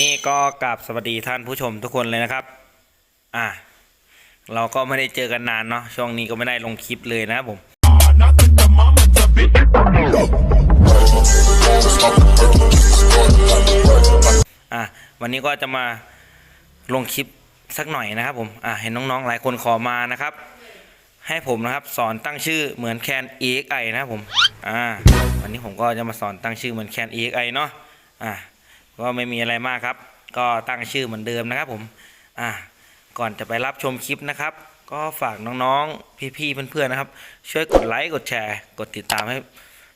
นี่ก็กราบสวัสดีท่านผู้ชมทุกคนเลยนะครับ อะ เราก็ไม่ได้เจอกันนานเนาะ ช่วงนี้ก็ไม่ได้ลงคลิปเลยนะครับผม อะ วันนี้ก็จะมาลงคลิปสักหน่อยนะครับผม อะ เห็นน้องๆ หลายคนขอมานะครับ ให้ผมนะครับสอนตั้งชื่อเหมือนแคน EXI นะครับผม อ่า วันนี้ผมก็จะมาสอนตั้งชื่อเหมือนแคน EXI เนาะ อ่า ก็ไม่มีอะไรมากครับ ก็ตั้งชื่อเหมือนเดิมนะครับผมอ่าก่อนจะไปรับชมคลิปนะครับ ก็ฝากน้องๆพี่ๆเพื่อนๆนะครับ ช่วยกดไลค์กดแชร์ กดติดตามให้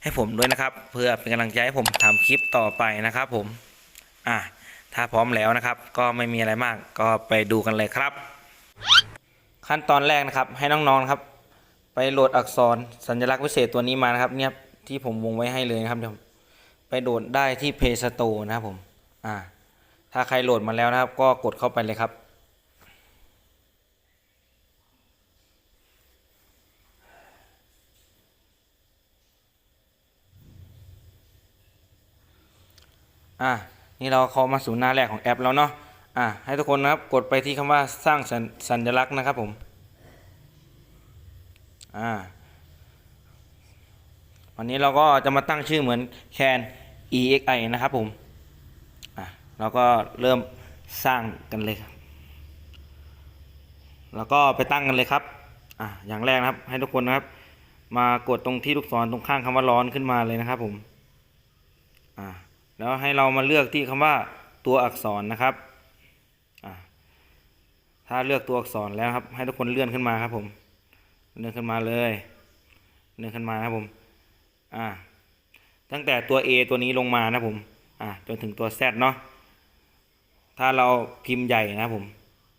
ให้ผมด้วยนะครับ เพื่อเป็นกำลังใจให้ผมทำคลิปต่อไปนะครับ ผมอ่าถ้าพร้อมแล้วนะครับ ก็ไม่มีอะไรมากก็ไปดูกันเลยครับ ขั้นตอนแรกนะครับ ให้น้องๆครับ ไปโหลดอักษรสัญลักษณ์พิเศษตัวนี้มานะครับ เนี่ยที่ผมวงไว้ให้เลยนะครับเดี๋ยวไปโหลดได้ที่ Play Store นะครับผม อ่าถ้าใครโหลดมาแล้วนะครับ ก็กดเข้าไปเลยครับ อะนี่เราเข้ามาสู่หน้าแรกของแอปแล้วเนาะอะให้ทุกคนนะครับกดไปที่คำว่าสร้างสัญสัญลักษณ์นะครับผมอ่าวันนี้เราก็จะมาตั้งชื่อเหมือนแคน EXI นะครับผม เราก็เริ่มสร้างกันเลยครับแล้วก็ไปตั้งกันเลยครับอะอย่างแรกนะครับ ให้ทุกคนนะครับ มากดตรงที่ลูกศรตรงข้างคำว่าร้อนขึ้นมาเลยนะครับ ผมอ่าแล้วให้เรามาเลือกที่คำว่าตัวอักษรนะครับอ่าถ้าเลือกตัวอักษรแล้วครับ ให้ทุกคนเลื่อนขึ้นมาครับ ผมเลื่อนขึ้นมาเลยเลื่อนขึ้นมานะครับผมอ่าตั้งแต่ตัว A ตัวนี้ลงมานะผมอ่าจนถึงตัว Z เนาะ ถ้าเราพิมพ์ใหญ่นะครับผม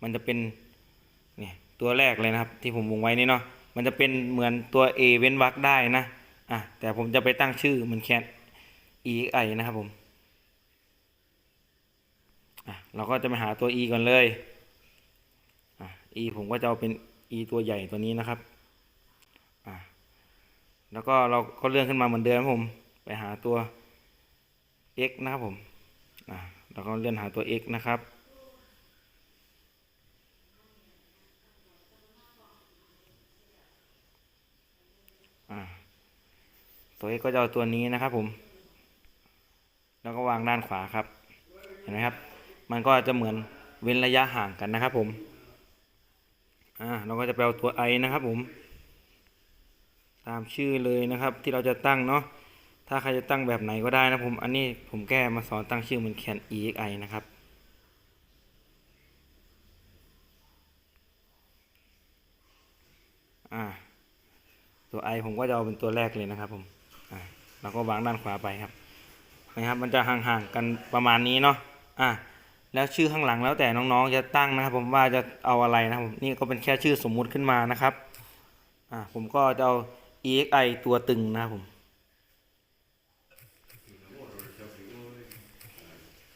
มันจะเป็นเนี่ยตัวแรกเลยนะครับ ที่ผมวงไว้นี่เนาะ มันจะเป็นเหมือนตัว A เว้นวรรคได้นะ อะแต่ผมจะไปตั้งชื่อเหมันแค่ EXI นะครับผมอะเราก็จะมาหาตัว E ก่อนเลยอะ E ผมก็จะเอาเป็น E ตัวใหญ่ตัวนี้นะครับอะแล้วก็เราก็เลื่อนขึ้นมาเหมือนเดิมครับผม ไปหาตัว x นะครับผม อะเราก็เลื่อนหาตัว x นะครับ ตัว x ก็จะเอาตัวนี้นะครับผม แล้วก็วางด้านขวาครับ เห็นไหมครับ มันก็จะเหมือนเว้นระยะห่างกันนะครับผม อ่า เราก็จะไปเอาตัว i นะครับผม ตามชื่อเลยนะครับที่เราจะตั้งเนาะ ถ้าใครจะตั้งแบบไหนก็ได้นะผม อันนี้ผมแก้มาสอนตั้งชื่อเหมือนแคน EXI นะครับ อ่า ตัว i ผมก็จะเอาเป็นตัวแรกเลยนะครับผม อ่าเราก็วางด้านขวาไปครับ นะครับ มันจะห่างๆกันประมาณนี้เนาะ อ่าแล้วชื่อข้างหลังแล้วแต่น้องๆจะตั้งนะครับ ผมว่าจะเอาอะไรนะครับผมนี่ก็เป็นแค่ชื่อสมมุติขึ้นมานะครับ อ่าผมก็จะเอา EXI ตัวตึงนะครับผม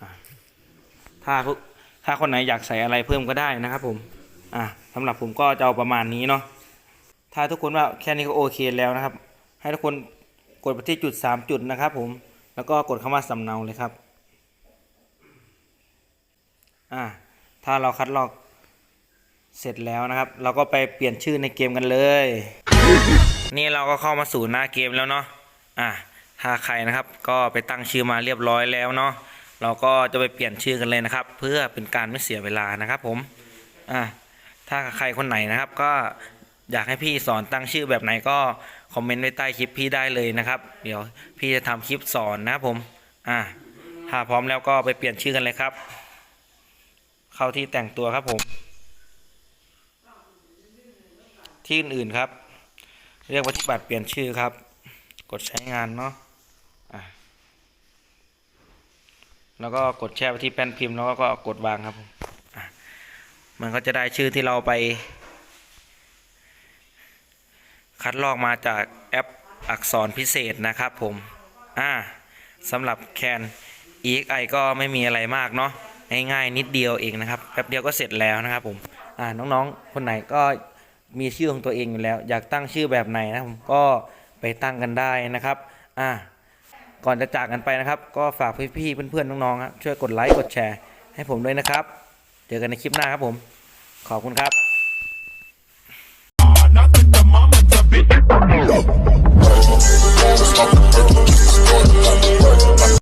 อ่า ถ้าถ้าคนไหนอยากใส่อะไรเพิ่มก็ได้นะครับผมอ่าสำหรับผมก็จะเอาประมาณนี้เนาะถ้าทุกคนว่าแค่นี้ก็โอเคแล้วนะครับ ให้ทุกคนกดไปที่จุด 3 จุดนะครับผมแล้วก็กดคำว่าสำเนาเลยครับอ่าถ้าเราคัดลอกเสร็จแล้วนะครับ เราก็ไปเปลี่ยนชื่อในเกมกันเลย นี่เราก็เข้ามาสู่หน้าเกมแล้วเนาะอ่าถ้าใครนะครับ ก็ไปตั้งชื่อมาเรียบร้อยแล้วเนาะ เราก็จะไปเปลี่ยนชื่อกันเลยนะครับ เพื่อเป็นการไม่เสียเวลานะครับผมอ่าถ้าใครคนไหนนะครับก็อยากให้พี่สอนตั้งชื่อแบบไหนก็คอมเมนต์ไว้ใต้คลิปพี่ได้เลยนะครับ เดี๋ยวพี่จะทำคลิปสอนนะครับผมอ่าถ้าพร้อมแล้วก็ไปเปลี่ยนชื่อกันเลยครับ เข้าที่แต่งตัวครับผม ที่อื่นๆครับ เรียกว่าที่บัตรเปลี่ยนชื่อครับ กดใช้งานเนาะ แล้วก็กดแช่ไปที่แป้นพิมพ์แล้วก็กดวางครับผมมันก็จะได้ชื่อที่เราไป คัดลอกมาจากแอปอักษรพิเศษนะครับผม อ่าสำหรับแคน EXI ก็ไม่มีอะไรมากเนาะง่ายๆนิดเดียวเองนะครับแป๊บเดียวก็เสร็จแล้วนะครับผม อ่าน้องๆ คนไหนก็มีชื่อของตัวเองอยู่แล้ว อยากตั้งชื่อแบบไหนนะผมก็ไปตั้งกันได้นะครับ อ่า ก่อนจะจากกันไปนะครับ ก็ฝากพี่ๆเพื่อนๆน้องๆครับช่วยกดไลค์กดแชร์ให้ผมด้วยนะครับ เจอกันในคลิปหน้าครับผม ขอบคุณครับ